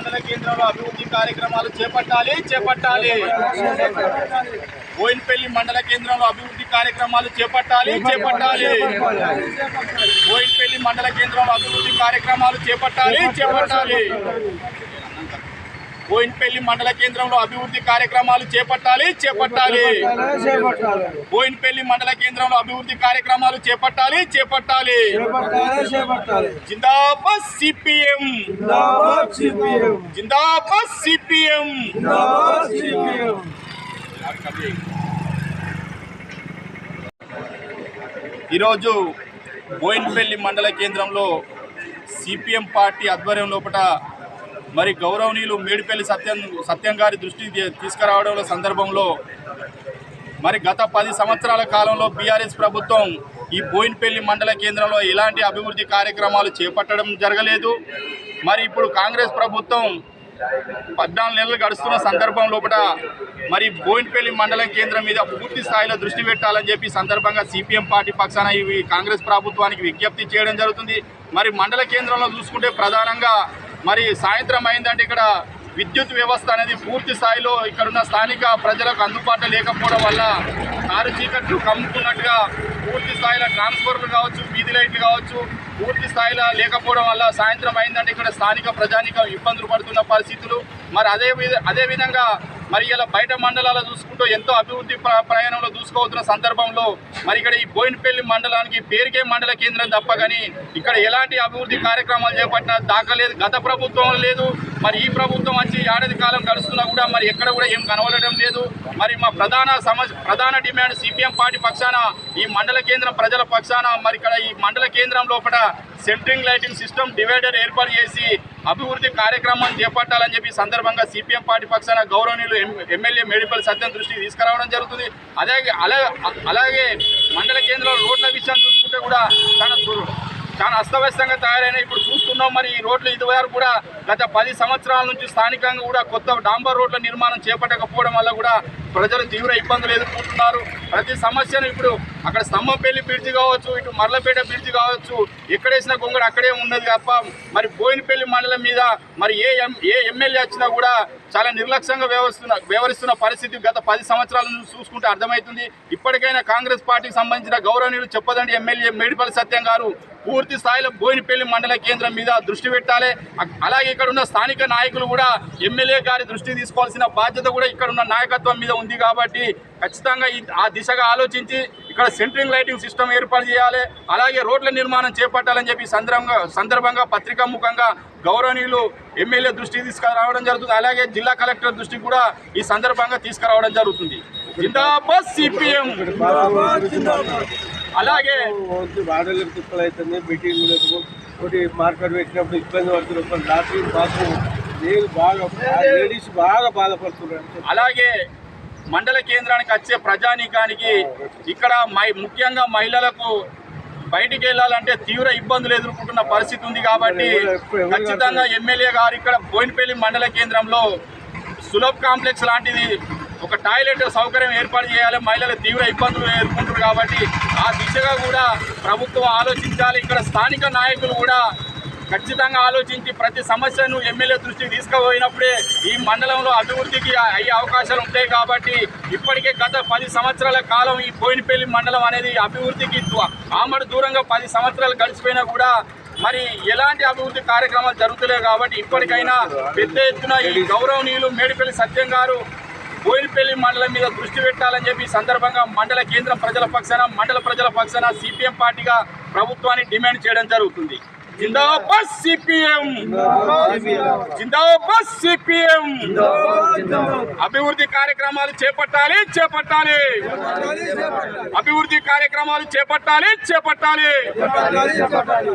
మండల కేంద్రంలో అభివృద్ధి కార్యక్రమాలు చేపట్టాలి చేపట్టాలి. బోయిన్పల్లి మండల కేంద్రంలో అభివృద్ధి కార్యక్రమాలు చేపట్టాలి చేపట్టాలి. బోయిన్పల్లి మండల కేంద్రంలో అభివృద్ధి కార్యక్రమాలు చేపట్టాలి చేపట్టాలి. బోయిన్పల్లి మండల కేంద్రంలో అభివృద్ధి కార్యక్రమాలు చేపట్టాలి చేపట్టాలి. బోయిన్పల్లి మండల కేంద్రంలో అభివృద్ధి కార్యక్రమాలు చేపట్టాలి చేపట్టాలి. జిందాబాద్ సిపిఎం. జిందాబాద్ సిపిఎం. ఈరోజు బోయిన్పల్లి మండల కేంద్రంలో సిపిఎం పార్టీ ఆధ్వర్యం లోపల మరి గౌరవనీయులు మేడిపల్లి సత్యం సత్యం గారి దృష్టికి తీసుకురావడంలో సందర్భంలో మరి గత పది సంవత్సరాల కాలంలో బీఆర్ఎస్ ప్రభుత్వం ఈ బోయిన్పల్లి మండల కేంద్రంలో ఎలాంటి అభివృద్ధి కార్యక్రమాలు చేపట్టడం జరగలేదు. మరి ఇప్పుడు కాంగ్రెస్ ప్రభుత్వం పద్నాలుగు నెలలు గడుస్తున్న సందర్భం లోపల మరి బోయిన్పల్లి మండలం కేంద్రం మీద పూర్తి స్థాయిలో దృష్టి పెట్టాలని చెప్పి సందర్భంగా సిపిఎం పార్టీ పక్షాన ఇవి కాంగ్రెస్ ప్రభుత్వానికి విజ్ఞప్తి చేయడం జరుగుతుంది. మరి మండల కేంద్రంలో చూసుకుంటే ప్రధానంగా మరి సాయంత్రం అయిందంటే ఇక్కడ విద్యుత్ వ్యవస్థ అనేది పూర్తి స్థాయిలో ఇక్కడున్న స్థానిక ప్రజలకు అందుబాటులో లేకపోవడం వల్ల కారు చీకట్లు కమ్ముకున్నట్టుగా పూర్తి స్థాయిలో ట్రాన్స్ఫర్లు కావచ్చు వీధి లైట్లు కావచ్చు పూర్తి స్థాయిలో లేకపోవడం వల్ల సాయంత్రం అయిందంటే ఇక్కడ స్థానిక ప్రజానికం ఇబ్బందులు పడుతున్న పరిస్థితులు. మరి అదే విధ అదే విధంగా మరి ఇలా బయట మండలాలు చూసుకుంటూ ఎంతో అభివృద్ధి ప్ర- ప్రయాణంలో దూసుకోవతున్న సందర్భంలో మరి ఇక్కడ ఈ బోయినపల్లి మండలానికి పేరుకే మండల కేంద్రం తప్ప కానీ ఇక్కడ ఎలాంటి అభివృద్ధి కార్యక్రమాలు చేపట్టిన దాఖలేదు. గత ప్రభుత్వం లేదు. మరి ఈ ప్రభుత్వం వచ్చి ఏడాది కాలం గడుస్తున్నా కూడా మరి ఎక్కడ కూడా ఏం కనబడడం లేదు. మరి మా ప్రధాన సమస్య ప్రధాన డిమాండ్ సిపిఎం పార్టీ పక్షాన ఈ మండల కేంద్రం ప్రజల పక్షాన మరి ఇక్కడ ఈ మండల కేంద్రం లోపల సెంట్రింగ్ లైటింగ్ సిస్టమ్ డివైడర్ ఏర్పాటు చేసి అభివృద్ధి కార్యక్రమాన్ని చేపట్టాలని చెప్పి సందర్భంగా సిపిఎం పార్టీ పక్షాన గౌరవనీయులు ఎం- ఎమ్మెల్యే మేడిపల్లి సత్యం దృష్టికి తీసుకురావడం జరుగుతుంది. అలాగే అలా అలాగే మండల కేంద్రంలో రోడ్ల విషయం చూసుకుంటే కూడా చాలా చాలా అస్తవ్యస్తంగా తయారైన ఇప్పుడు చూస్తున్నాం. మరి ఈ రోడ్లు ఇదివరకు కూడా గత పది సంవత్సరాల నుంచి స్థానికంగా కూడా కొత్త డాంబర్ రోడ్ల నిర్మాణం చేపట్టకపోవడం వల్ల కూడా ప్రజలు తీవ్ర ఇబ్బందులు ఎదుర్కొంటున్నారు. ప్రతి సమస్యను ఇప్పుడు అక్కడ స్తంభంపల్లి బ్రిడ్జి కావచ్చు ఇటు మర్లపేట బ్రిడ్జి కావచ్చు ఎక్కడేసిన గొంగడు అక్కడే ఉన్నది తప్ప మరి బోయినపల్లి మండలం మీద మరి ఏ ఎం ఏ ఎమ్మెల్యే వచ్చినా కూడా చాలా నిర్లక్ష్యంగా వ్యవహరిస్తున్న వ్యవహరిస్తున్న పరిస్థితి గత పది సంవత్సరాల నుంచి చూసుకుంటే అర్థమవుతుంది. ఇప్పటికైనా కాంగ్రెస్ పార్టీకి సంబంధించిన గౌరవనీయులు చెప్పదండి ఎమ్మెల్యే మేడిపల్లి సత్యం గారు. పూర్తి స్థాయిలో బోయినపల్లి మండల కేంద్రం మీద దృష్టి పెట్టాలి. అలాగే ఇక్కడ ఉన్న స్థానిక నాయకులు కూడా ఎమ్మెల్యే గారి దృష్టి తీసుకోవాల్సిన బాధ్యత కూడా ఇక్కడ ఉన్న నాయకత్వం మీద ఉంది కాబట్టి ఖచ్చితంగా ఆ దిశగా ఆలోచించి ఇక్కడ సెంట్రింగ్ లైటింగ్ సిస్టమ్ ఏర్పాటు చేయాలి. అలాగే రోడ్ల నిర్మాణం చేపట్టాలని చెప్పి సందర్భంగా సందర్భంగా పత్రికా ముఖంగా గౌరవనీయులు ఎమ్మెల్యే దృష్టికి తీసుకురావడం జరుగుతుంది. అలాగే జిల్లా కలెక్టర్ దృష్టికి కూడా ఈ సందర్భంగా తీసుకురావడం జరుగుతుంది. జిందాబాద్ సిపిఎం. అలాగే వాడలకు ఒకటి మార్కెట్ పెట్టినప్పుడు ఇబ్బంది పడుతున్నారు. బాత్రూమ్. నేను బాగా లేడీస్ బాగా బాధపడుతున్నారు. అలాగే మండల కేంద్రానికి వచ్చే ప్రజానీకానికి ఇక్కడ మై ముఖ్యంగా మహిళలకు బయటికి వెళ్ళాలంటే తీవ్ర ఇబ్బందులు ఎదుర్కొంటున్న పరిస్థితి ఉంది కాబట్టి ఖచ్చితంగా ఎమ్మెల్యే గారు ఇక్కడ బోయినపల్లి మండల కేంద్రంలో సులభ్ కాంప్లెక్స్ లాంటిది ఒక టాయిలెట్ సౌకర్యం ఏర్పాటు చేయాలి. మహిళలు తీవ్ర ఇబ్బందులు ఎదుర్కొంటారు కాబట్టి ఆ దిశగా కూడా ప్రభుత్వం ఆలోచించాలి. ఇక్కడ స్థానిక నాయకులు కూడా ఖచ్చితంగా ఆలోచించి ప్రతి సమస్యను ఎమ్మెల్యే దృష్టికి తీసుకుపోయినప్పుడే ఈ మండలంలో అభివృద్ధికి అయ్యే అవకాశాలు ఉంటాయి కాబట్టి ఇప్పటికే గత పది సంవత్సరాల కాలం ఈ బోయినపల్లి మండలం అనేది అభివృద్ధికి ఆమడ ఆమడు దూరంగా పది సంవత్సరాలు గడిచిపోయినా కూడా మరి ఎలాంటి అభివృద్ధి కార్యక్రమాలు జరుగుతలేవు కాబట్టి ఇప్పటికైనా పెద్ద ఎత్తున ఈ గౌరవనీయులు మేడిపల్లి సత్యం గారు బోయినపల్లి మండలం మీద దృష్టి పెట్టాలని చెప్పి ఈ సందర్భంగా మండల కేంద్రం ప్రజల పక్షాన మండల ప్రజల పక్షాన సిపిఎం పార్టీగా ప్రభుత్వాన్ని డిమాండ్ చేయడం జరుగుతుంది. జిందాబాద్ సిపిఎం జిందాబాద్ సిపిఎం అభివృద్ధి కార్యక్రమాలు చేపట్టాలి చేపట్టాలి. అభివృద్ధి కార్యక్రమాలు చేపట్టాలి చేపట్టాలి చేపట్టాలి.